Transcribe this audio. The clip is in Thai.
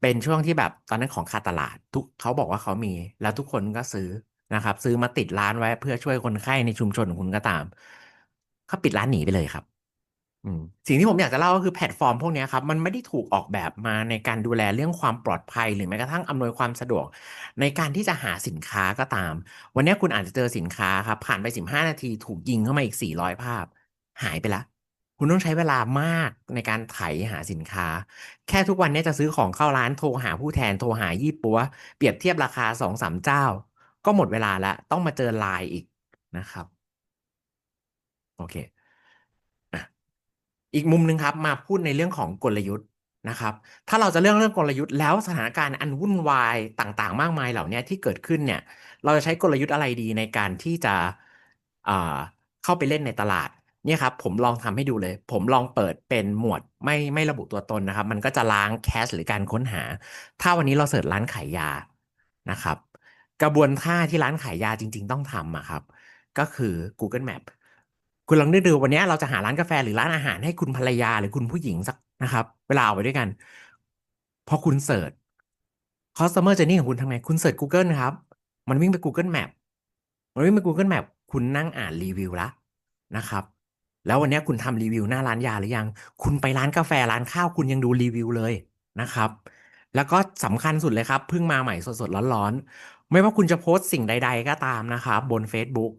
เป็นช่วงที่แบบตอนนั้นของขาดตลาดทุกเขาบอกว่าเขามี แล้วทุกคนก็ซื้อนะครับ ซื้อมาติดร้านไว้เพื่อช่วยคนไข้ในชุมชนของคุณก็ตามเขาปิดร้านหนีไปเลยครับอืสิ่งที่ผมอยากจะเล่าก็คือแพลตฟอร์มพวกนี้ครับมันไม่ได้ถูกออกแบบมาในการดูแลเรื่องความปลอดภัย หรือแม้กระทั่งอำนวยความสะดวก ในการที่จะหาสินค้าก็ตาม วันนี้คุณอาจจะเจอสินค้าครับผ่านไป 15 นาทีถูกยิงเข้ามาอีก 400 ภาพ หายไปละ คุณต้องใช้เวลามากในการไถหาสินค้า แค่ทุกวันนี้จะซื้อของเข้าร้านโทรหาผู้แทนโทรหายี่ปัว เปรียบเทียบราคาสองสามเจ้า ก็หมดเวลาแล้ว ต้องมาเจอไลน์อีกนะครับ โอเคอีกมุมหนึ่งครับ มาพูดในเรื่องของกลยุทธ์นะครับ ถ้าเราจะเรื่องเรื่องกลยุทธ์แล้วสถานการณ์อันวุ่นวายต่างๆ มากมายเหล่านี้ที่เกิดขึ้นเนี่ย เราจะใช้กลยุทธ์อะไรดีในการที่จะเข้าไปเล่นในตลาด เนี่ยครับผมลองทำให้ดูเลย ผมลองเปิดเป็นหมวดไม่ไม่ระบุตัวตนนะครับ มันก็จะล้างแคชหรือการค้นหา ถ้าวันนี้เราเสิร์ชร้านขายยานะครับ กระบวนท่าที่ร้านขายยาจริง ๆ ต้องทำอะครับ ก็คือ Google Map คุณลองนึกดูวันนี้เราจะหาร้านกาแฟหรือร้านอาหารให้คุณภรรยาหรือคุณผู้หญิงสักนะครับ เวลาเอาไปด้วยกัน พอคุณเสิร์ช customer journey ของคุณทำไง คุณเสิร์ช Google นะครับ มันวิ่งไป Google Map มันวิ่งไป Google Map คุณนั่งอ่านรีวิวล้วนะครับ แล้ววันนี้คุณทำรีวิวหน้าร้านยาหรือยัง คุณไปร้านกาแฟร้านข้าวคุณยังดูรีวิวเลยนะครับ แล้วก็สำคัญสุดเลยครับเพิ่งมาใหม่สดๆร้อนๆไม่ว่าคุณจะโพสต์สิ่งใด ๆ ก็ตามนะครับบน Facebook